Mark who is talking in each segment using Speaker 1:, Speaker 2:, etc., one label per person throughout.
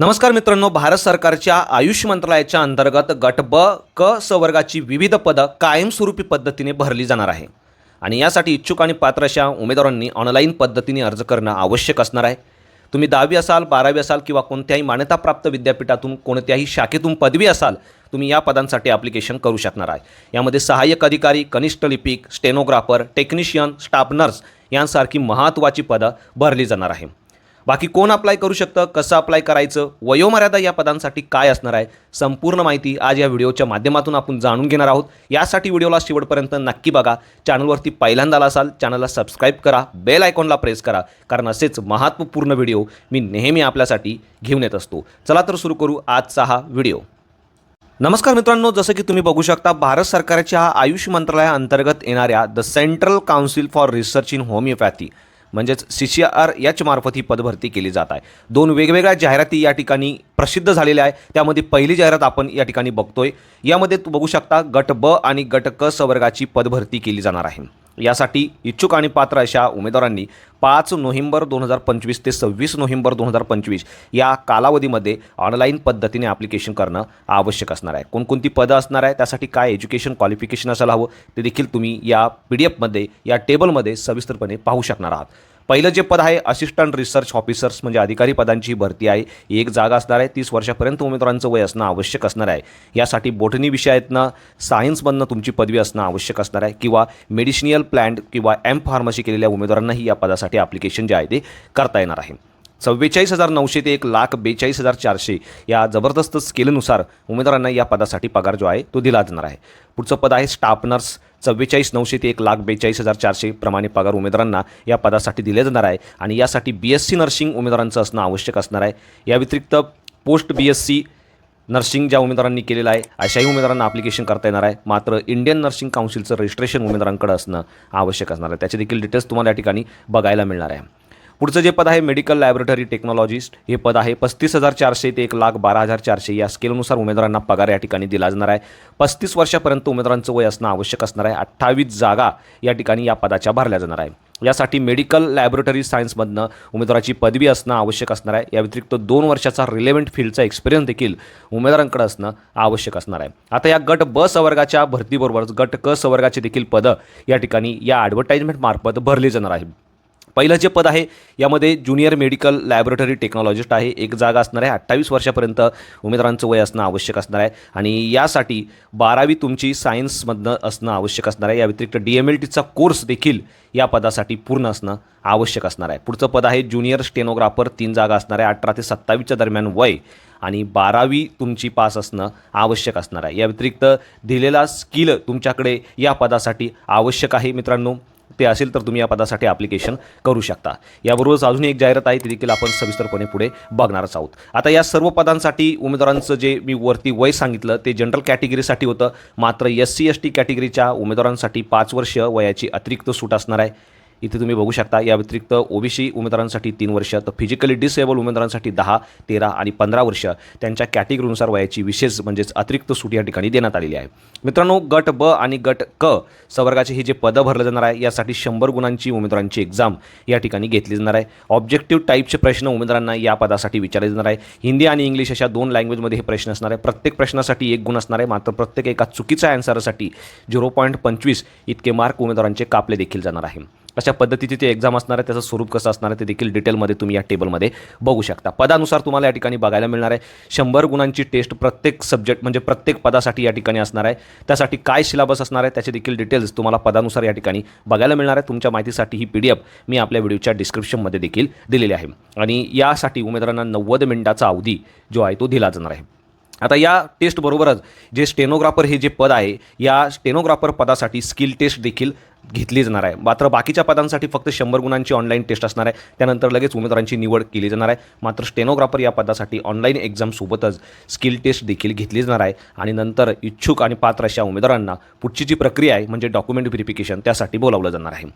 Speaker 1: नमस्कार मित्रांनो भारत सरकारच्या आयुष मंत्रालयाच्या अंतर्गत गट ब क सवर्गाची विविध पदं कायमस्वरूपी पद्धतीने भरली जाणार आहे. आणि यासाठी इच्छुक आणि पात्र अशा उमेदवारांनी ऑनलाईन पद्धतीने अर्ज करणं आवश्यक असणार आहे. तुम्ही दहावी असाल बारावी असाल किंवा कोणत्याही मान्यताप्राप्त विद्यापीठातून कोणत्याही शाखेतून पदवी असाल तुम्ही या पदांसाठी ॲप्लिकेशन करू शकणार आहे. यामध्ये सहाय्यक अधिकारी कनिष्ठ लिपिक स्टेनोग्राफर टेक्निशियन स्टाफ नर्स यांसारखी महत्त्वाची पदं भरली जाणार आहे. बाकी कोण अप्लाय करू शकतं कसं अप्लाय करायचं वयोमर्यादा या पदांसाठी काय असणार आहे संपूर्ण माहिती आज या व्हिडिओच्या माध्यमातून आपण जाणून घेणार आहोत. यासाठी व्हिडिओला शेवटपर्यंत नक्की बघा. चॅनलवरती पहिल्यांदा आला असाल चॅनलला सबस्क्राईब करा बेल आयकॉनला प्रेस करा कारण असेच महत्त्वपूर्ण व्हिडिओ मी नेहमी आपल्यासाठी घेऊन येत असतो. चला तर सुरू करू आजचा हा व्हिडिओ. नमस्कार मित्रांनो जसं की तुम्ही बघू शकता भारत सरकारच्या आयुष मंत्रालयाअंतर्गत येणाऱ्या the central council for research in homoeopathy म्हणजेच सी सी आर याचमार्फत ही पदभरती केली जात आहे. दोन वेगवेगळ्या जाहिराती या ठिकाणी प्रसिद्ध झालेल्या आहे त्यामध्ये पहिली जाहिरात आपण या ठिकाणी बघतोय. यामध्ये तू बघू शकता गट ब आणि गट क संवर्गाची पदभरती केली जाणार आहे. यासाठी इच्छुक आणि पात्र अशा उमेदवारांनी पाच नोव्हेंबर दोन हजार पंचवीस ते सव्वीस नोव्हेंबर दोन हजार पंचवीस या कालावधीमध्ये ऑनलाईन पद्धतीने ॲप्लिकेशन करणं आवश्यक असणार आहे. कोणकोणती पदं असणार आहे त्यासाठी काय एज्युकेशन क्वालिफिकेशन असायला हवं ते देखील तुम्ही या पी डी एफमध्ये या टेबलमध्ये सविस्तरपणे पाहू शकणार आहात. पहिलं जे पद आहे असिस्टंट रिसर्च ऑफिसर्स म्हणजे अधिकारी पदांची ही भरती आहे. एक जागा असणार आहे तीस वर्षापर्यंत उमेदवारांचं वय असणं आवश्यक असणार आहे. यासाठी बोटनी विषयातनं सायन्समधनं तुमची पदवी असणं आवश्यक असणार आहे. किंवा मेडिसिनियल प्लॅन्ट किंवा एम फार्मसी केलेल्या उमेदवारांनाही या पदासाठी ॲप्लिकेशन जे आहे ते करता येणार आहे. चव्वेचाळीस हजार नऊशे ते एक लाख बेचाळीस हजार चारशे या जबरदस्त स्केलनुसार उमेदवारांना या पदासाठी पगार जो आहे तो दिला जाणार आहे. पुढचं पद आहे स्टाफ नर्स. चव्वेचाळीस नऊशे ते एक लाख बेचाळीस हजार चारशे प्रमाणे पगार उमेदवारांना या पदासाठी दिले जाणार आहे आणि यासाठी बी एस सी नर्सिंग उमेदवारांचं असणं आवश्यक असणार आहे. या व्यतिरिक्त post B S C nursing ज्या उमेदवारांनी केलेलं आहे अशाही उमेदवारांना ॲप्लिकेशन करता येणार आहे. मात्र इंडियन नर्सिंग काउन्सिलचं रजिस्ट्रेशन उमेदवारांकडे असणं आवश्यक असणार आहे. त्याचे देखील डिटेल्स तुम्हाला या ठिकाणी बघायला मिळणार आहे. पुढचं जे पद आहे मेडिकल लॅबोरेटरी टेक्नॉलॉजिस्ट हे पद आहे पस्तीस हजार चारशे ते एक लाख बारा हजार चारशे या स्केलनुसार उमेदवारांना पगार या ठिकाणी दिला जाणार आहे. पस्तीस वर्षापर्यंत उमेदवारांचं वय असणं आवश्यक असणार आहे. अठ्ठावीस जागा या ठिकाणी या पदाच्या भरल्या जाणार आहे. यासाठी मेडिकल लॅबोरेटरी सायन्समधनं उमेदवाराची पदवी असणं आवश्यक असणार आहे. या व्यतिरिक्त दोन वर्षाचा रिलेव्हंट फील्डचा एक्सपिरियन्स देखील उमेदवारांकडे असणं आवश्यक असणार आहे. आता या गट ब सवर्गाच्या भरतीबरोबरच गट क सवर्गाचे देखील पदं या ठिकाणी या ॲडव्हर्टाईजमेंटमार्फत भरली जाणार आहे पहिलं जे पद आहे यामध्ये ज्युनियर मेडिकल लॅबोरेटरी टेक्नॉलॉजिस्ट आहे एक जागा असणार आहे अठ्ठावीस वर्षापर्यंत उमेदवारांचं वय असणं आवश्यक असणार आहे आणि यासाठी बारावी तुमची सायन्समधनं असणं आवश्यक असणार आहे. या व्यतिरिक्त डी एम एल टीचा कोर्स देखील या पदासाठी पूर्ण असणं आवश्यक असणार आहे. पुढचं पद आहे ज्युनियर स्टेनोग्राफर तीन जागा असणार आहे अठरा ते सत्तावीसच्या दरम्यान वय आणि बारावी तुमची पास असणं आवश्यक असणार आहे. या व्यतिरिक्त दिलेला स्किल तुमच्याकडे या पदासाठी आवश्यक आहे मित्रांनो. ते असेल तर तुम्ही या पदासाठी ॲप्लिकेशन करू शकता. याबरोबरच अजून एक जाहिरात आहे ती देखील आपण सविस्तरपणे पुढे बघणारच आहोत. आता या सर्व पदांसाठी उमेदवारांचं जे मी वरती वय सांगितलं ते जनरल कॅटेगरीसाठी होतं. मात्र एस सी एस टी कॅटेगरीच्या उमेदवारांसाठी पाच वर्ष वयाची अतिरिक्त सूट असणार आहे. इथे तुम्ही बघू शकता या व्यतिरिक्त ओबीसी उमेदवारांसाठी तीन वर्ष तर फिजिकली डिसेबल उमेदवारांसाठी दहा तेरा आणि पंधरा वर्ष त्यांच्या कॅटेगरीनुसार वयाची विशेष म्हणजेच अतिरिक्त सूट या ठिकाणी देण्यात आलेली आहे. मित्रांनो गट ब आणि गट क सवर्गाचे हे जे पदं भरलं जाणार आहे यासाठी शंभर गुणांची उमेदवारांची एक्झाम या ठिकाणी घेतली जाणार आहे. ऑब्जेक्टिव्ह टाईपचे प्रश्न उमेदवारांना या पदासाठी विचारले जाणार आहे. हिंदी आणि इंग्लिश अशा दोन लँग्वेजमध्ये हे प्रश्न असणार आहे. प्रत्येक प्रश्नासाठी एक गुण असणार आहे मात्र प्रत्येक एका चुकीच्या ॲन्सरसाठी झिरो पॉईंट पंचवीस इतके मार्क उमेदवारांचे कापले देखील जाणार आहे. अशा पद्धतीची ते एक्झाम असणार आहे त्याचं स्वरूप कसं असणार आहे ते देखील डिटेलमध्ये तुम्ही या टेबलमध्ये बघू शकता. पदानुसार तुम्हाला या ठिकाणी बघायला मिळणार आहे. शंभर गुणांची टेस्ट प्रत्येक सब्जेक्ट म्हणजे प्रत्येक पदासाठी या ठिकाणी असणार आहे. त्यासाठी काय सिलेबस असणार आहे त्याचे देखील डिटेल्स तुम्हाला पदानुसार या ठिकाणी बघायला मिळणार आहे. तुमच्या माहितीसाठी ही पी डी एफ मी आपल्या व्हिडिओच्या डिस्क्रिप्शनमध्ये देखील दिलेली आहे. आणि यासाठी उमेदवारांना नव्वद मिनिटाचा अवधी जो आहे तो दिला जाणार आहे. आता या टेस्टबरोबरच जे स्टेनोग्राफर हे जे पद आहे या स्टेनोग्राफर पदासाठी स्किल टेस्ट देखील घेतली जाणार आहे. मात्र बाकीच्या पदांसाठी फक्त शंभर गुणांची ऑनलाईन टेस्ट असणार आहे. त्यानंतर लगेच उमेदवारांची निवड केली जाणार आहे. मात्र स्टेनोग्राफर या पदासाठी ऑनलाईन एक्झामसोबतच स्किल टेस्ट देखील घेतली जाणार आहे. आणि नंतर इच्छुक आणि पात्र अशा उमेदवारांना पुढची जी प्रक्रिया आहे म्हणजे डॉक्युमेंट व्हेरिफिकेशन त्यासाठी बोलावलं जाणार आहे.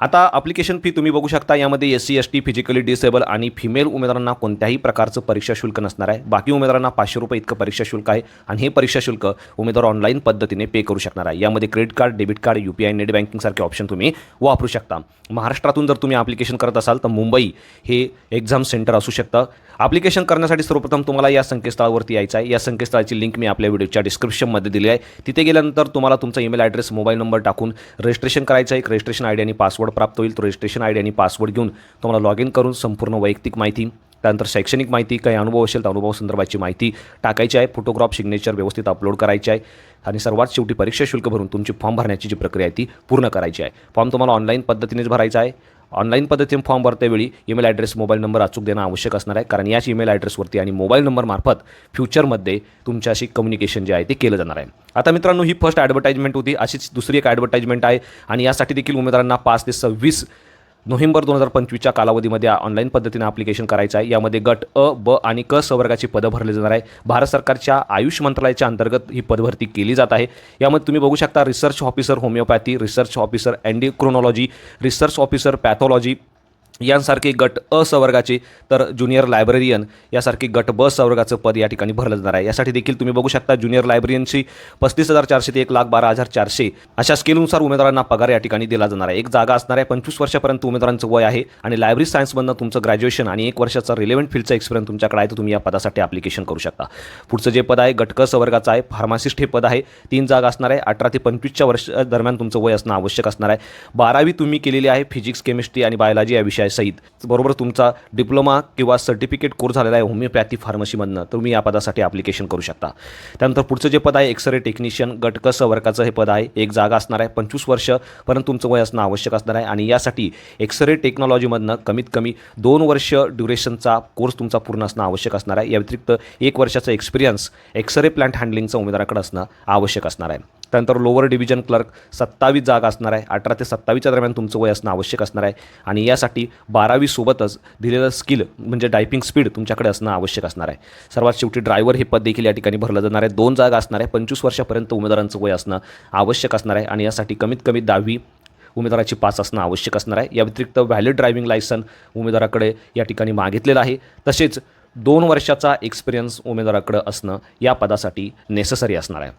Speaker 1: आता अप्लिकेशन फी तुम्ही बघू शकता यामध्ये S C S T physically disable आणि फिमेल उमेदवारांना कोणत्याही प्रकारचं परीक्षा शुल्क नसणार आहे. बाकी उमेदवारांना पाचशे रुपये इतकं परीक्षा शुल्क आहे आणि हे परीक्षा शुल्क उमेदवार ऑनलाईन पद्धतीने पे करू शकणार आहे. यामध्ये credit card debit card U P I net बँकिंगसारखे option तुम्ही वापरू शकता. महाराष्ट्रातून जर तुम्ही ॲप्लिकेशन करत असाल तर मुंबई हे एक्झाम सेंटर असू शकतं. ॲप्लिकेशन करण्यासाठी सर्वप्रथम तुम्हाला या संकेतस्थळावरती यायचं आहे. या संकेतस्थळाची लिंक मी आपल्या व्हिडिओच्या डिस्क्रिप्शनमध्ये दिली आहे. तिथे गेल्यानंतर तुम्हाला तुमचा ईमेल ॲड्रेस मोबाईल नंबर टाकून रजिस्ट्रेशन करायचं आहे. एक रजिस्ट्रेशन आय डी आणि पासवर्ड प्राप्त होईल तो रजिस्ट्रेशन आय डी आणि पासवर्ड घेऊन तुम्हाला लॉग इन करून संपूर्ण वैयक्तिक माहिती त्यानंतर शैक्षणिक माहिती काही अनुभव असेल तर अनुभवासंदर्भाची माहिती टाकायची आहे. फोटोग्राफ सिग्नेचर व्यवस्थित अपलोड करायची आहे. आणि सर्वात शेवटी परीक्षा शुल्क भरून तुमची फॉर्म भरण्याची जी प्रक्रिया आहे ती पूर्ण करायची आहे. फॉर्म तुम्हाला ऑनलाईन पद्धतीनेच भरायचा आहे. ऑनलाईन पद्धतीने फॉर्म भरतेवेळी ईमेल ॲड्रेस मोबाईल नंबर अचूक देणं आवश्यक असणार आहे. कारण याच ईमेल ॲड्रेसवरती आणि मोबाईल नंबरमार्फत फ्युचरमध्ये तुमच्याशी कम्युनिकेशन जे आहे ते केलं जाणार आहे. आता मित्रांनो ही फर्स्ट ॲडव्हर्टाइजमेंट होती. अशीच दुसरी एक ॲडव्हर्टाइजमेंट आहे आणि यासाठी देखील उमेदवारांना पाच ते सव्वीस नोव्हेंबर दोन हजार पंचवीसच्या कालावधीमध्ये ऑनलाईन पद्धतीने ॲप्लिकेशन करायचं आहे. यामध्ये गट अ ब आणि क संवर्गाची पदं भरली जाणार आहे. भारत सरकारच्या आयुष मंत्रालयाच्या अंतर्गत ही पदभरती केली जात आहे. यामध्ये तुम्ही बघू शकता research officer homoeopathy research officer endocrinology research officer pathology यांसारखे गट अ सवर्गाचे तर ज्युनियर लायब्ररियन यासारखे गट ब सवर्गाचं पद या ठिकाणी भरलं जाणार आहे. यासाठी देखील तुम्ही बघू शकता ज्युनियर लायब्ररियनची पस्तीस हजार चारशे ते एक लाख बारा हजार चारशे अशा स्केलनुसार उमेदवारांना पगार या ठिकाणी दिला जाणार आहे. एक जागा असणार आहे पंचवीस वर्षापर्यंत उमेदवारांचं वय आहे आणि लायब्ररी सायन्समधनं तुमचं ग्रॅज्युएशन आणि एक वर्षाचा रिलेव्हंट फील्डचा एक्सपिरियन्स तुमच्याकडे आहे तर तुम्ही या पदासाठी ॲप्लिकेशन करू शकता. पुढचं जे पद आहे गटक सवर्गाचं आहे फार्मासिस्ट हे पद आहे. तीन जागा असणार आहे अठरा ते पंचवीसच्या वर्ष दरम्यान तुमचं वय असणं आवश्यक असणार आहे. बारावी तुम्ही केलेली आहे फिजिक्स केमिस्ट्री आणि बायोलॉजी या सहित बरोबर तुमचा डिप्लोमा किंवा सर्टिफिकेट कोर्स झालेला आहे होमिओपॅथी फार्मसीमधनं तुम्ही या पदासाठी ॲप्लिकेशन करू शकता. त्यानंतर पुढचं जे पद आहे एक्सरे टेक्निशियन गटक वर्गाचं हे पद आहे. एक जागा असणार आहे पंचवीस वर्ष परंतु तुमचं वय असणं आवश्यक असणार आहे. आणि यासाठी एक्सरे टेक्नॉलॉजीमधनं कमीत कमी दोन वर्ष ड्युरेशनचा कोर्स तुमचा पूर्ण असणं आवश्यक असणार आहे. या व्यतिरिक्त एक वर्षाचा एक्सपिरियन्स एक्सरे प्लांट हँडलिंगचं उमेदवाराकडे असणं आवश्यक असणार आहे. त्यानंतर लोअर डिव्हिजन क्लर्क सत्तावीस जागा असणार आहे. अठरा ते सत्तावीसच्या दरम्यान तुमचं वय असणं आवश्यक असणार आहे. आणि यासाठी बारावीसोबतच दिलेलं स्किल म्हणजे टायपिंग स्पीड तुमच्याकडे असणं आवश्यक असणार आहे. सर्वात शेवटी ड्रायव्हर हे पद देखील या ठिकाणी भरलं जाणार आहे. दोन जागा असणार आहे. पंचवीस वर्षापर्यंत उमेदवारांचं वय असणं आवश्यक असणार आहे. आणि यासाठी कमीत कमी दहावी उमेदवाराची पास असणं आवश्यक असणार आहे. या व्यतिरिक्त व्हॅलिड ड्रायव्हिंग लायसन उमेदवाराकडे या ठिकाणी मागितलेलं आहे. तसेच दोन वर्षाचा एक्सपिरियन्स उमेदवाराकडं असणं या पदासाठी नेसेसरी असणार आहे.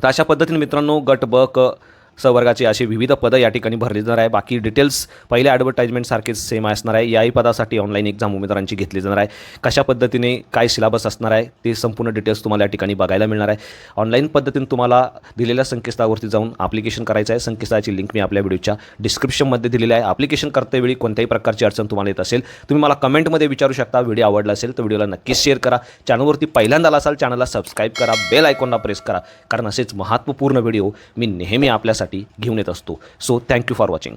Speaker 1: तर अशा पद्धतीने मित्रांनो गट ब क संवर्गाचे असे विविध पदं या ठिकाणी भरली जाणार आहे. बाकी डिटेल्स पहिल्या ॲडव्हर्टाइजमेंटसारखेच सेम असणार आहे. याही पदासाठी ऑनलाईन एक्झाम उमेदवारांची घेतली जाणार आहे. कशा पद्धतीने काय सिलेबस असणार आहे ते संपूर्ण डिटेल्स तुम्हाला या ठिकाणी बघायला मिळणार आहे. ऑनलाईन पद्धतीने तुम्हाला दिलेल्या संकेतस्थळावरती जाऊन ॲप्लिकेशन करायचं आहे. संकेतस्थळाची लिंक मी आपल्या व्हिडिओच्या डिस्क्रिप्शनमध्ये दिलेली आहे. ॲप्लिकेशन करतेवेळी कोणत्याही प्रकारची अडचण तुम्हाला येत असेल तुम्ही मला कमेंटमध्ये विचारू शकता. व्हिडिओ आवडला असेल तर व्हिडिओला नक्कीच शेअर करा. चॅनलवरती पहिल्यांदा असाल चॅनलला सबस्क्राईब करा. बेल आयकॉनला प्रेस करा. कारण असेच महत्त्वपूर्ण व्हिडिओ मी नेहमी आपल्या तुमच्यासाठी घेऊन येत असतो. So thank you for watching